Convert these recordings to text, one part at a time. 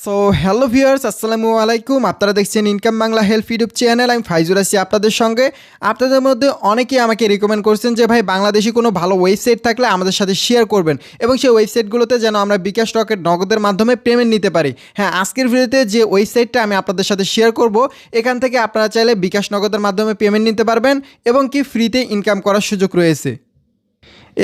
So hello viewers আসসালামু আলাইকুম। আপনারা দেখছেন income Bangla help YouTube channel আমি ফাইজুর আছি আপনাদের সঙ্গে। আপনাদের মধ্যে অনেকেই আমাকে রেকমেন্ড করছেন যে, ভাই, বাংলাদেশি কোনো ভালো ওয়েবসাইট থাকলে আমাদের সাথে শেয়ার করবেন। এবং সেই ওয়েবসাইটগুলোতে যেন আমরা বিকাশ রকেট নগদের মাধ্যমে পেমেন্ট নিতে পারি। হ্যাঁ আজকের ভিডিওতে যে ওয়েবসাইটটা আমি আপনাদের সাথে শেয়ার করব, এখান থেকে আপনারা চাইলে বিকাশ নগদের মাধ্যমে পেমেন্ট নিতে পারবেন এবং কি ফ্রিতে ইনকাম করার সুযোগ রয়েছে।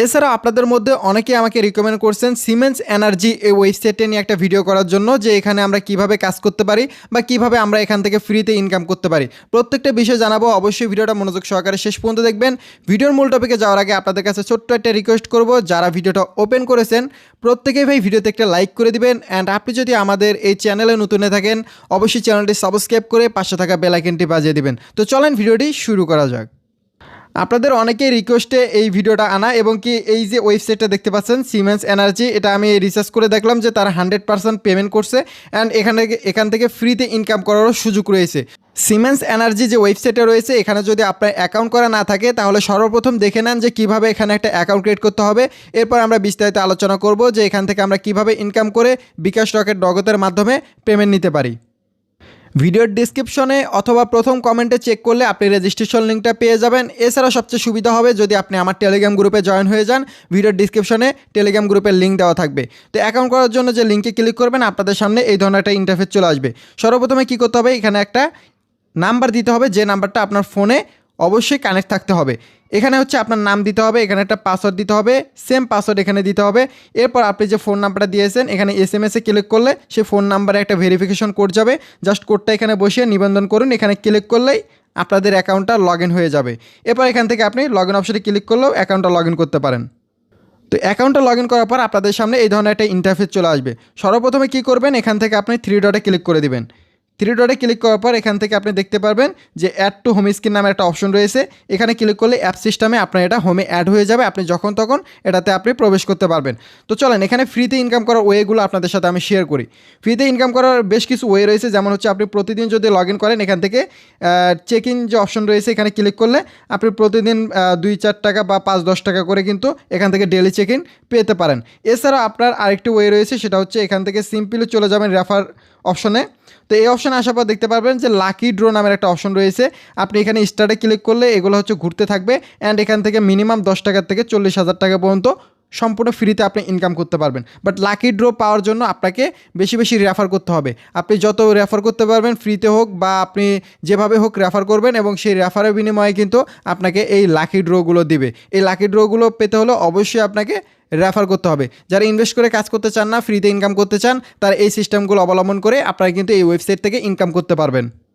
এছাড়া আপনাদের মধ্যে অনেকে আমাকে রিকমেন্ড করছেন সিমেন্স এনার্জি এই ওয়েবসাইটে নিয়ে একটা ভিডিও করার জন্য যে এখানে আমরা কীভাবে কাজ করতে পারি বা কীভাবে আমরা এখান থেকে ফ্রিতে ইনকাম করতে পারি। প্রত্যেকটা বিষয় জানাব, অবশ্যই ভিডিওটা মনোযোগ সহকারে শেষ পর্যন্ত দেখবেন। ভিডিওর মূল টপিকে যাওয়ার আগে আপনাদের কাছে ছোট্ট একটা রিকোয়েস্ট করব, যারা ভিডিওটা ওপেন করেছেন, প্রত্যেকেই ভাই ভিডিওতে একটা লাইক করে দিবেন। অ্যান্ড আপনি যদি আমাদের এই চ্যানেলে নতুন থাকেন, অবশ্যই চ্যানেলটি সাবস্ক্রাইব করে পাশে থাকা বেল আইকনটি বাজিয়ে দিবেন। তো চলেন ভিডিওটি শুরু করা যাক। আপনাদের অনেকেই রিকোয়েস্টে এই ভিডিওটা আনা এবং কি এই যে ওয়েবসাইটটা দেখতে পাচ্ছেন সিমেন্স এনার্জি এটা আমি রিসার্চ করে দেখলাম যে তারা হান্ড্রেড পার্সেন্ট পেমেন্ট করছে অ্যান্ড এখানে, এখান থেকে ফ্রিতে ইনকাম করারও সুযোগ রয়েছে। সিমেন্স এনার্জি যে ওয়েবসাইটে রয়েছে, এখানে যদি আপনার অ্যাকাউন্ট করা না থাকে, তাহলে সর্বপ্রথম দেখে নেন যে কীভাবে এখানে একটা অ্যাকাউন্ট ক্রিয়েট করতে হবে। এরপর আমরা বিস্তারিত আলোচনা করব যে এখান থেকে আমরা কীভাবে ইনকাম করে বিকাশ রকেট নগদের মাধ্যমে পেমেন্ট নিতে পারি। ভিডিওর ডিসক্রিপশনে অথবা প্রথম কমেন্টে চেক করলে আপনি রেজিস্ট্রেশন লিঙ্কটা পেয়ে যাবেন। এছাড়া সবচেয়ে সুবিধা হবে যদি আপনি আমার টেলিগ্রাম গ্রুপে জয়েন হয়ে যান। ভিডিওর ডিসক্রিপশনে টেলিগ্রাম গ্রুপের লিঙ্ক দেওয়া থাকবে। তো অ্যাকাউন্ট করার জন্য যে লিঙ্কে ক্লিক করবেন, আপনাদের সামনে এই ধরনের একটা ইন্টারফেস চলে আসবে। সর্বপ্রথমে কী করতে হবে? এখানে একটা নাম্বার দিতে হবে। যে নাম্বারটা আপনার ফোনে অবশ্যই কানেক্ট থাকতে হবে। এখানে হচ্ছে আপনার নাম দিতে হবে, এখানে একটা পাসওয়ার্ড দিতে হবে সেম পাসওয়ার্ড এখানে দিতে হবে। এরপর আপনি যে ফোন নাম্বারটা দিয়েছেন, এখানে এস এম এসে ক্লিক করলে সেই ফোন নাম্বারে একটা ভেরিফিকেশন কোড যাবে। জাস্ট কোডটা এখানে বসিয়ে নিবন্ধন করুন, এখানে ক্লিক করলেই আপনাদের অ্যাকাউন্টটা লগ হয়ে যাবে। এরপর এখান থেকে আপনি লগ ইন অপশনে ক্লিক করলেও অ্যাকাউন্টটা লগ করতে পারেন। তো অ্যাকাউন্টটা লগ ইন করার পর আপনাদের সামনে এই ধরনের একটা ইন্টারফেস চলে আসবে। সর্বপ্রথমে কী করবেন? এখান থেকে আপনি থ্রি ডটে ক্লিক করে দিবেন। থ্রি ডটে ক্লিক করার পর এখান থেকে আপনি দেখতে পারবেন যে অ্যাড টু হোম স্ক্রিন নামে একটা অপশন রয়েছে। এখানে ক্লিক করলে অ্যাপ সিস্টেমে আপনার এটা হোমে অ্যাড হয়ে যাবে। আপনি যখন তখন এটাতে আপনি প্রবেশ করতে পারবেন। তো চলেন, এখানে ফ্রিতে ইনকাম করার ওয়েগুলো আপনাদের সাথে আমি শেয়ার করি। ফ্রিতে ইনকাম করার বেশ কিছু ওয়ে রয়েছে। যেমন হচ্ছে আপনি প্রতিদিন যদি লগ করেন, এখান থেকে চেক ইন যে অপশন রয়েছে, এখানে ক্লিক করলে আপনি প্রতিদিন দুই চার টাকা বা পাঁচ দশ টাকা করে কিন্তু এখান থেকে ডেলি চেক ইন পেতে পারেন। এছাড়া আপনার আরেকটি ওয়ে রয়েছে, সেটা হচ্ছে এখান থেকে সিম্পলি চলে যাবেন রেফার অপশনে। তো এই অপশনে আসার পর দেখতে পারবেন যে লাকি ড্রো নামের একটা অপশন রয়েছে। আপনি এখানে স্টার্টে ক্লিক করলে এগুলো হচ্ছে ঘুরতে থাকবে অ্যান্ড এখান থেকে মিনিমাম দশ টাকার থেকে চল্লিশ হাজার টাকা পর্যন্ত সম্পূর্ণ ফ্রিতে আপনি ইনকাম করতে পারবেন। বাট লাকি ড্র পাওয়ার জন্য আপনাকে বেশি বেশি রেফার করতে হবে। আপনি যত রেফার করতে পারবেন ফ্রিতে হোক বা আপনি যেভাবে হোক রেফার করবেন এবং সেই রেফারের বিনিময়ে কিন্তু আপনাকে এই লাকি ড্রগুলো দিবে। এই লাকি ড্রগুলো পেতে হলে অবশ্যই আপনাকে রেফার করতে হবে। যারা ইনভেস্ট করে কাজ করতে চান না ফ্রিতে ইনকাম করতে চান, তারা এই সিস্টেমগুলো অবলম্বন করে আপনারা কিন্তু এই ওয়েবসাইট থেকে ইনকাম করতে পারবেন।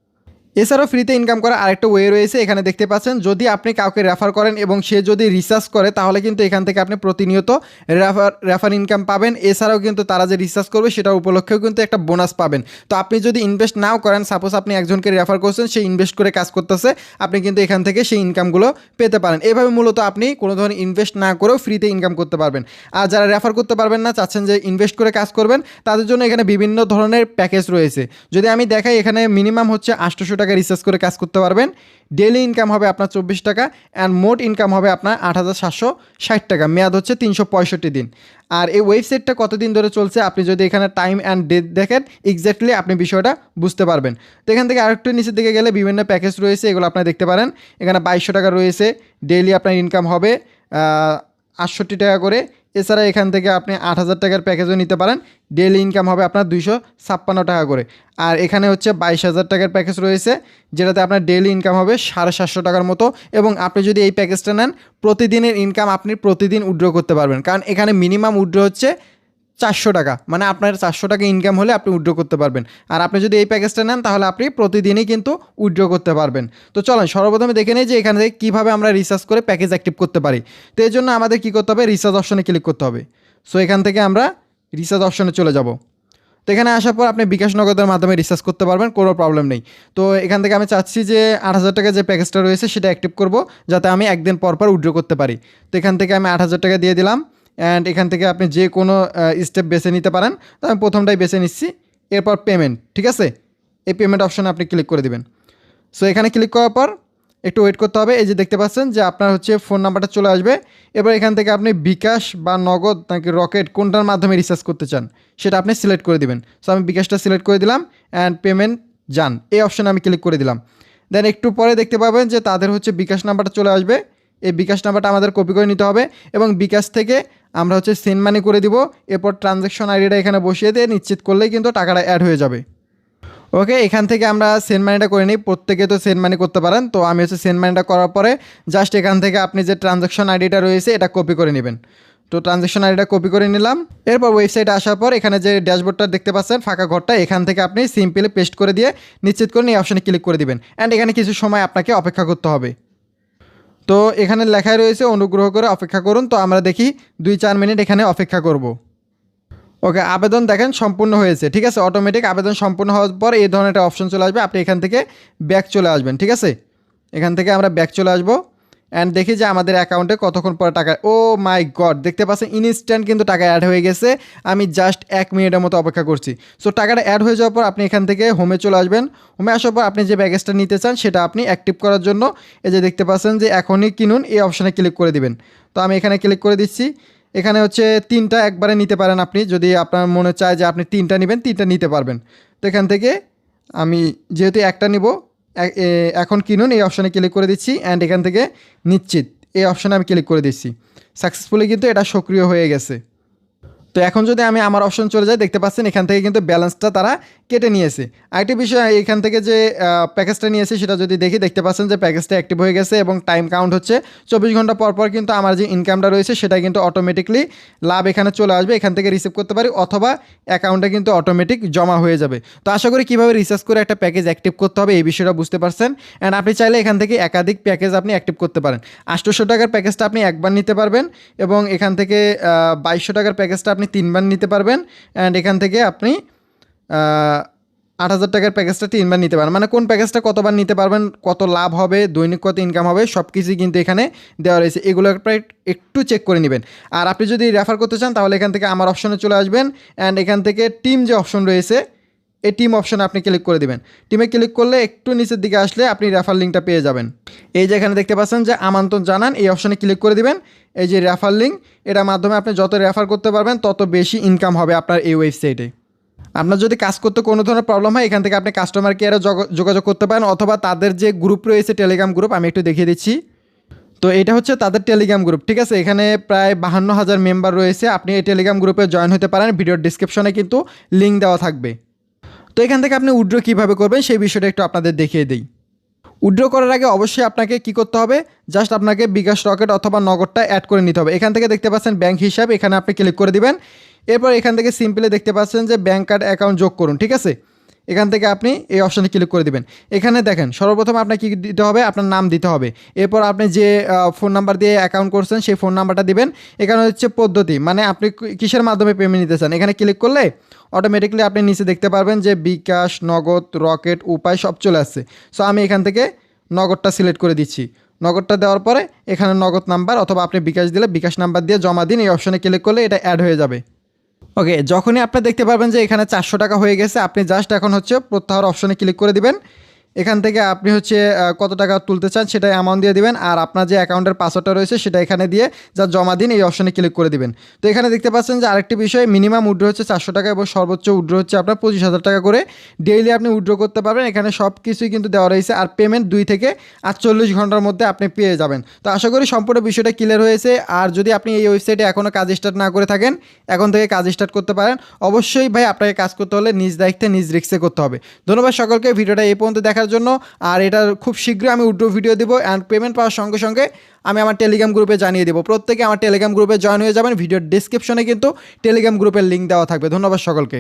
এছাড়াও ফ্রিতে ইনকাম করার আরেকটা ওয়ে রয়েছে, এখানে দেখতে পাচ্ছেন, যদি আপনি কাউকে রেফার করেন এবং সে যদি রিসার্চ করে, তাহলে কিন্তু এখান থেকে আপনি প্রতিনিয়ত রেফার রেফার ইনকাম পাবেন। এছাড়াও কিন্তু তারা যে রিসার্চ করবে সেটা উপলক্ষেও কিন্তু একটা বোনাস পাবেন। তো আপনি যদি ইনভেস্ট নাও করেন সাপোজ আপনি একজনকে রেফার করছেন, সে ইনভেস্ট করে কাজ করতেছে, আপনি কিন্তু এখান থেকে সেই ইনকামগুলো পেতে পারেন। এভাবে মূলত আপনি কোনো ধরনের ইনভেস্ট না করেও ফ্রিতে ইনকাম করতে পারবেন। আর যারা রেফার করতে পারবেন না, চাচ্ছেন যে ইনভেস্ট করে কাজ করবেন, তাদের জন্য এখানে বিভিন্ন ধরনের প্যাকেজ রয়েছে। যদি আমি দেখাই, এখানে মিনিমাম হচ্ছে আটশোশো টাকা রিসার্চ করে কাজ করতে পারবেন। ডেলি ইনকাম হবে আপনার চব্বিশ টাকা অ্যান্ড মোট ইনকাম হবে আপনার আট হাজার সাতশো ষাট টাকা। মেয়াদ হচ্ছে তিনশো পঁয়ষট্টি দিন। আর এই ওয়েবসাইটটা কতদিন ধরে চলছে আপনি যদি এখানে টাইম অ্যান্ড ডেট দেখেন এক্স্যাক্টলি আপনি বিষয়টা বুঝতে পারবেন। তো এখান থেকে আরেকটু নিচের দিকে গেলে বিভিন্ন প্যাকেজ রয়েছে, এগুলো আপনারা দেখতে পারেন। এখানে বাইশশো টাকা রয়েছে। ডেইলি আপনার ইনকাম হবে আটষট্টি টাকা করে। এছাড়া এখান থেকে আপনি আট হাজার টাকার প্যাকেজও নিতে পারেন। ডেইলি ইনকাম হবে আপনার দুইশো ছাপ্পান্ন টাকা করে। আর এখানে হচ্ছে বাইশ হাজার টাকার প্যাকেজ রয়েছে, যেটাতে আপনার ডেইলি ইনকাম হবে সাড়ে সাতশো টাকার মতো এবং আপনি যদি এই প্যাকেজটা নেন, প্রতিদিনের ইনকাম আপনি প্রতিদিন উইড্র করতে পারবেন। কারণ এখানে মিনিমাম উইড্র হচ্ছে চারশো টাকা। মানে আপনার চারশো টাকা ইনকাম হলে আপনি উইড্রো করতে পারবেন। আর আপনি যদি এই প্যাকেজটা নেন, তাহলে আপনি প্রতিদিনই কিন্তু উইড্রো করতে পারবেন। তো চলেন, সর্বপ্রথমে দেখে নিই যে এখানে থেকে কীভাবে আমরা রিসার্চ করে প্যাকেজ অ্যাক্টিভ করতে পারি। তো এই জন্য আমাদের কী করতে হবে? রিসার্চ অপশনে ক্লিক করতে হবে। সো এখান থেকে আমরা রিসার্চ অপশনে চলে যাব। তো এখানে আসার পর আপনি বিকাশ নগদের মাধ্যমে রিসার্চ করতে পারবেন, কোনো প্রবলেম নেই। তো এখান থেকে আমি চাচ্ছি যে আট হাজার টাকা যে প্যাকেজটা রয়েছে, সেটা অ্যাক্টিভ করব, যাতে আমি একদিন পর পর উইড্রো করতে পারি। তো এখান থেকে আমি আট হাজার টাকা দিয়ে দিলাম। অ্যান্ড এখান থেকে আপনি যে কোনো স্টেপ বেছে নিতে পারেন। তো আমি প্রথমটাই বেছে নিচ্ছি। এরপর পেমেন্ট ঠিক আছে? এই পেমেন্ট অপশানে আপনি ক্লিক করে দিবেন। সো এখানে ক্লিক করার পর একটু ওয়েট করতে হবে। এই যে দেখতে পাচ্ছেন যে আপনার হচ্ছে ফোন নাম্বারটা চলে আসবে। এবার এখান থেকে আপনি বিকাশ বা নগদ নাকি রকেট কোনটার মাধ্যমে রিচার্জ করতে চান, সেটা আপনি সিলেক্ট করে দিবেন। সো আমি বিকাশটা সিলেক্ট করে দিলাম অ্যান্ড পেমেন্ট যান। এই অপশানে আমি ক্লিক করে দিলাম। দেন একটু পরে দেখতে পাবেন যে তাদের হচ্ছে বিকাশ নাম্বারটা চলে আসবে। এই বিকাশ নাম্বারটা আমাদের কপি করে নিতে হবে এবং বিকাশ থেকে আমরা হচ্ছে সেন্ড মানি করে দিব, এরপর ট্রানজ্যাকশন আইডিটা এখানে বসিয়ে দিয়ে নিশ্চিত করলেই কিন্তু টাকাটা অ্যাড হয়ে যাবে। ওকে এখান থেকে আমরা সেন্ড মানিটা করে নিই, প্রত্যেকে তো সেন্ড মানি করতে পারেন, তো আমি হচ্ছে সেন্ড মানিটা করার পরে জাস্ট এখান থেকে আপনি যে ট্রানজ্যাকশন আইডিটা রয়েছে এটা কপি করে নেবেন। তো ট্রানজ্যাকশন আইডিটা কপি করে নিলাম, এরপর ওয়েবসাইটে আসার পর এখানে যে ড্যাশবোর্ডটা দেখতে পাচ্ছেন, ফাঁকা ঘরটা, এখান থেকে আপনি সিম্পলি পেস্ট করে দিয়ে নিশ্চিত করে এই অপশানে ক্লিক করে দিবেন। অ্যান্ড এখানে কিছু সময় আপনাকে অপেক্ষা করতে হবে। তো এখানে লেখায় রয়েছে অনুগ্রহ করে অপেক্ষা করুন। তো আমরা দেখি দুই চার মিনিট এখানে অপেক্ষা করব। ওকে, আবেদন দেখেন সম্পূর্ণ হয়েছে, ঠিক আছে? অটোমেটিক আবেদন সম্পূর্ণ হওয়ার পর এই ধরনের একটা অপশন চলে আসবে। আপনি এখান থেকে ব্যাক চলে আসবেন, ঠিক আছে? এখান থেকে আমরা ব্যাক চলে আসব। অ্যান্ড দেখি যে আমাদের অ্যাকাউন্টে কতক্ষণ পরে টাকা ও মাই গড দেখতে পাচ্ছেন ইনস্ট্যান্ট কিন্তু টাকা অ্যাড হয়ে গেছে। আমি জাস্ট এক মিনিটের মতো অপেক্ষা করছি। সো টাকাটা অ্যাড হয়ে যাওয়ার পর আপনি এখান থেকে হোমে চলে আসবেন। হোমে আসার পর আপনি যে ব্যাগেজটা নিতে চান, সেটা আপনি অ্যাক্টিভ করার জন্য এই যে দেখতে পাচ্ছেন যে এখনই কিনুন, এই অপশানে ক্লিক করে দিবেন। তো আমি এখানে ক্লিক করে দিচ্ছি। এখানে হচ্ছে তিনটা একবারে নিতে পারেন আপনি। যদি আপনার মনে চায় যে আপনি তিনটা নেবেন, তিনটা নিতে পারবেন। তো এখান থেকে আমি যেহেতু একটা নিব এখন কিনুন, এই অপশানে ক্লিক করে দিচ্ছি অ্যান্ড এখান থেকে নিশ্চিত, এই অপশানে আমি ক্লিক করে দিচ্ছি। সাকসেসফুলি কিন্তু এটা সক্রিয় হয়ে গেছে। তো এখন যদি আমি আমার অপশন চলে যাই, দেখতে পাচ্ছেন এখান থেকে কিন্তু ব্যালেন্সটা তারা কেটে নিয়েছে। আরেকটি বিষয়, এখান থেকে যে প্যাকেজটা নিয়েছে সেটা যদি দেখি, দেখতে পাচ্ছেন যে প্যাকেজটা অ্যাক্টিভ হয়ে গেছে এবং টাইম কাউন্ট হচ্ছে চব্বিশ ঘণ্টা পর পর কিন্তু আমার যে ইনকামটা রয়েছে সেটা কিন্তু অটোমেটিকলি লাভ এখানে চলে আসবে। এখান থেকে রিসিভ করতে পারি অথবা অ্যাকাউন্টে কিন্তু অটোমেটিক জমা হয়ে যাবে। তো আশা করি কীভাবে রিসার্চ করে একটা প্যাকেজ অ্যাক্টিভ করতে হবে এই বিষয়টা বুঝতে পারছেন। অ্যান্ড আপনি চাইলে এখান থেকে একাধিক প্যাকেজ আপনি অ্যাক্টিভ করতে পারেন। আটশোশো টাকার প্যাকেজটা আপনি একবার নিতে পারবেন এবং এখান থেকে বাইশশো টাকার প্যাকেজটা তিনবার নিতে পারবেন অ্যান্ড এখান থেকে আপনি আট হাজার টাকার প্যাকেজটা তিনবার নিতে পারেন। মানে কোন প্যাকেজটা কতবার নিতে পারবেন, কত লাভ হবে, দৈনিক কত ইনকাম হবে সব কিছুই কিন্তু এখানে দেওয়া রয়েছে। এগুলো প্রায় একটু চেক করে নেবেন। আর আপনি যদি রেফার করতে চান, তাহলে এখান থেকে আমার অপশনে চলে আসবেন অ্যান্ড এখান থেকে টিম যে অপশন রয়েছে এই টিম অপশনে আপনি ক্লিক করে দিবেন। টিমে ক্লিক করলে একটু নিচের দিকে আসলে আপনি রেফার লিঙ্কটা পেয়ে যাবেন। এই যে এখানে দেখতে পাচ্ছেন যে আমন্ত্রণ জানান, এই অপশনে ক্লিক করে দিবেন। এই যে রেফার লিঙ্ক, এটার মাধ্যমে আপনি যত রেফার করতে পারবেন, তত বেশি ইনকাম হবে আপনার এই ওয়েবসাইটে। আপনার যদি কাজ করতে কোনো ধরনের প্রবলেম হয়, এখান থেকে আপনি কাস্টমার কেয়ারে যোগ- যোগাযোগ করতে পারেন, অথবা তাদের যে গ্রুপ রয়েছে টেলিগ্রাম গ্রুপ, আমি একটু দেখিয়ে দিচ্ছি। তো এটা হচ্ছে তাদের টেলিগ্রাম গ্রুপ, ঠিক আছে? এখানে প্রায় বাহান্ন হাজার মেম্বার রয়েছে, আপনি এই টেলিগ্রাম গ্রুপে জয়েন হতে পারেন। ভিডিওর ডিসক্রিপশনে কিন্তু লিঙ্ক দেওয়া থাকবে। তো এখান থেকে আপনি উইড্রো কীভাবে করবেন সেই বিষয়টা একটু আপনাদের দেখিয়ে দিই। উইড্রো করার আগে অবশ্যই আপনাকে কি করতে হবে? জাস্ট আপনাকে বিকাশ রকেট অথবা নগদটা অ্যাড করে নিতে হবে। এখান থেকে দেখতে পাচ্ছেন ব্যাঙ্ক হিসাবে, এখানে আপনি ক্লিক করে দিবেন। এরপর এখান থেকে সিম্পলি দেখতে পাচ্ছেন যে ব্যাঙ্ক কার্ড অ্যাকাউন্ট যোগ করুন, ঠিক আছে? এখান থেকে আপনি এই অপশানে ক্লিক করে দিবেন। এখানে দেখেন, সর্বপ্রথম আপনাকে কি দিতে হবে? আপনার নাম দিতে হবে। এরপর আপনি যে ফোন নাম্বার দিয়ে অ্যাকাউন্ট করছেন, সেই ফোন নাম্বারটা দিবেন। এখানে হচ্ছে পদ্ধতি মানে আপনি কিসের মাধ্যমে পেমেন্ট নিতে চান? এখানে ক্লিক করলে অটোমেটিকলি আপনি নিচে দেখতে পারবেন যে, বিকাশ, নগদ, রকেট, উপায় সব চলে আসছে। সো আমি এখান থেকে নগদটা সিলেক্ট করে দিচ্ছি। নগদটা দেওয়ার পরে এখানে নগদ নাম্বার অথবা আপনি বিকাশ দিলে বিকাশ নাম্বার দিয়ে জমা দিন, এই অপশনে ক্লিক করলে এটা অ্যাড হয়ে যাবে। ওকে যখনই আপনি দেখতে পারবেন যে এখানে চারশো টাকা হয়ে গেছে, আপনি জাস্ট এখন হচ্ছে প্রত্যাহার অপশনে ক্লিক করে দিবেন। এখান থেকে আপনি হচ্ছে কত টাকা তুলতে চান সেটা অ্যামাউন্ট দিয়ে দিবেন, আর আপনার যে অ্যাকাউন্টের পাসওয়ার্ডটা রয়েছে সেটা এখানে দিয়ে যা জমা দিন এই অপশনে ক্লিক করে দিবেন। তো এখানে দেখতে পাচ্ছেন যে আরেকটি বিষয় মিনিমাম উড্রো হচ্ছে চারশো টাকা এবং সর্বোচ্চ উড্রো হচ্ছে আপনার পঁচিশ হাজার টাকা করে। ডেইলি আপনি উড্রো করতে পারবেন, এখানে সব কিছুই কিন্তু দেওয়া রয়েছে, আর পেমেন্ট দুই থেকে আটচল্লিশ ঘণ্টার মধ্যে আপনি পেয়ে যাবেন। তো আশা করি সম্পূর্ণ বিষয়টা ক্লিয়ার হয়েছে, আর যদি আপনি এই ওয়েবসাইটে এখনও কাজ স্টার্ট না করে থাকেন, এখন থেকে কাজ স্টার্ট করতে পারেন। অবশ্যই ভাই আপনাকে কাজ করতে হলে নিজ দায়িত্বে, নিজ রিক্সে করতে হবে। ধন্যবাদ সকলকে, ভিডিওটা এই পর্যন্ত দেখার জন্য। আর এটার খুব শীঘ্রই আমি উড্রো ভিডিও দেবো অ্যান্ড পেমেন্ট পাওয়ার সঙ্গে সঙ্গে আমি আমার টেলিগ্রাম গ্রুপে জানিয়ে দেবো। প্রত্যেকে আমার টেলিগ্রাম গ্রুপে জয়েন হয়ে যাবেন। ভিডিওর ডিসক্রিপশনে কিন্তু টেলিগ্রাম গ্রুপের লিঙ্ক দেওয়া থাকবে। ধন্যবাদ সকলকে।